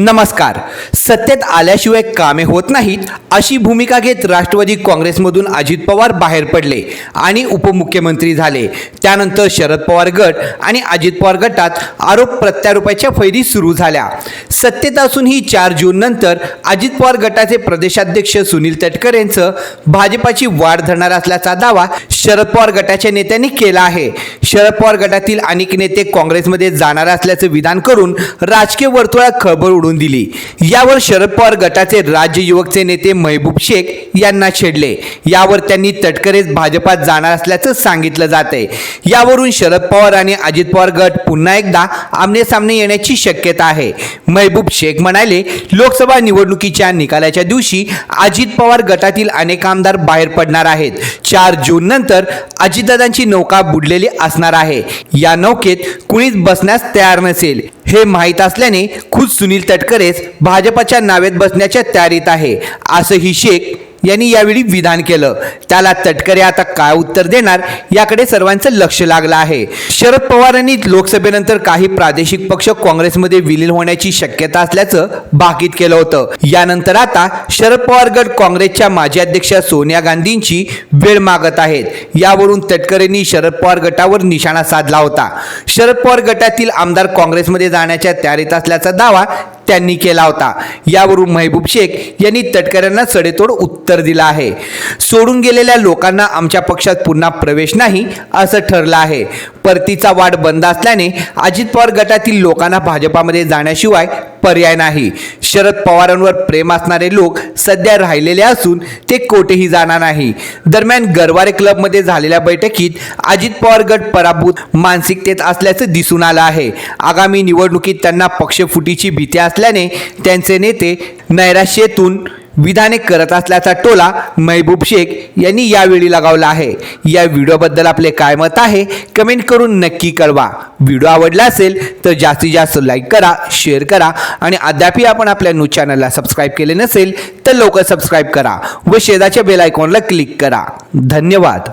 नमस्कार. सत्तेत आल्याशिवाय कामे होत नाहीत अशी भूमिका घेत राष्ट्रवादी काँग्रेसमधून अजित पवार बाहेर पडले आणि उपमुख्यमंत्री झाले. त्यानंतर शरद पवार गट आणि अजित पवार गटात आरोप प्रत्यारोपाच्या फैरी सुरू झाल्या. सत्तेत असूनही चार जून नंतर अजित पवार गटाचे प्रदेशाध्यक्ष सुनील तटकर यांचं भाजपाची वाढ धरणार असल्याचा दावा शरद पवार गटाच्या नेत्यांनी केला आहे. शरद पवार गटातील अनेक नेते काँग्रेसमध्ये जाणार असल्याचं विधान करून राजकीय वर्तुळात खळबळ उडून दिली. यावर शरद पवार गटाचे राज्य युवकचे नेते महबूब शेख यांना छेडले. यावर त्यांनी तटकरेच भाजपात जाणार असल्याचं सांगितलं जात आहे यावरून शरद पवार आणि अजित पवार गट पुन्हा एकदा आमने सामने येण्याची शक्यता आहे. महबूब शेख म्हणाले लोकसभा निवडणुकीच्या निकालाच्या दिवशी अजित पवार गटातील अनेक आमदार बाहेर पडणार आहेत. चार जून नंतर अजितदादांची नौका बुडलेली असणार आहे. या नौकेत कुणीच बसण्यास तयार नसेल. हे माहीत असल्याने खुद सुनील तटकरेच भाजपाच्या नावेत बसण्याच्या तयारीत आहे. असंही शेख यांनी यावेळी विधान केलं. त्याला तटकरे आता काय उत्तर देणार याकडे सर्वांचं लक्ष लागलं आहे. शरद पवारांनी लोकसभेनंतर काही प्रादेशिक पक्ष काँग्रेसमध्ये विलीन होण्याची शक्यता असल्याचं भाकीत केलं होतं. यानंतर आता शरद पवार गट काँग्रेसच्या माजी अध्यक्षा सोनिया गांधींची वेळ मागत आहेत. यावरून तटकरेंनी शरद पवार गटावर निशाणा साधला होता. शरद पवार गटातील आमदार काँग्रेसमध्ये जाण्याच्या तयारीत असल्याचा दावा त्यांनी केला होता. यावरून महबूब शेख यांनी तटकऱ्यांना सडेतोड उत्तर दिलं आहे. सोडून गेलेल्या लोकांना आमच्या पक्षात पुन्हा प्रवेश नाही असं ठरलं आहे. परतीचा वाट बंद असल्याने अजित पवार गटातील लोकांना भाजपामध्ये जाण्याशिवाय पर्याय नाही. शरद पवारांवर प्रेम असणारे लोक सध्या राहिलेले असून ते कोठेही जाणार नाही. दरम्यान गरवारे क्लबमध्ये झालेल्या बैठकीत अजित पवार गट पराभूत मानसिकतेत असल्याचं दिसून आलं आहे. आगामी निवडणुकीत त्यांना पक्षफुटीची भीती असल्याने त्यांचे नेते नैराश्येतून विधाने करत असल्याचा टोला महबूब शेख यांनी यावेळी लगावला आहे. या व्हिडिओबद्दल आपले काय मत आहे कमेंट करून नक्की कळवा. व्हिडिओ आवडला असेल तर जास्तीत जास्त लाईक करा शेअर करा आणि अद्यापही आपण आपल्या न्यूज चॅनलला सबस्क्राईब केले नसेल तर लवकर सबस्क्राईब करा व शेजाच्या बेल आयकॉनला क्लिक करा. धन्यवाद.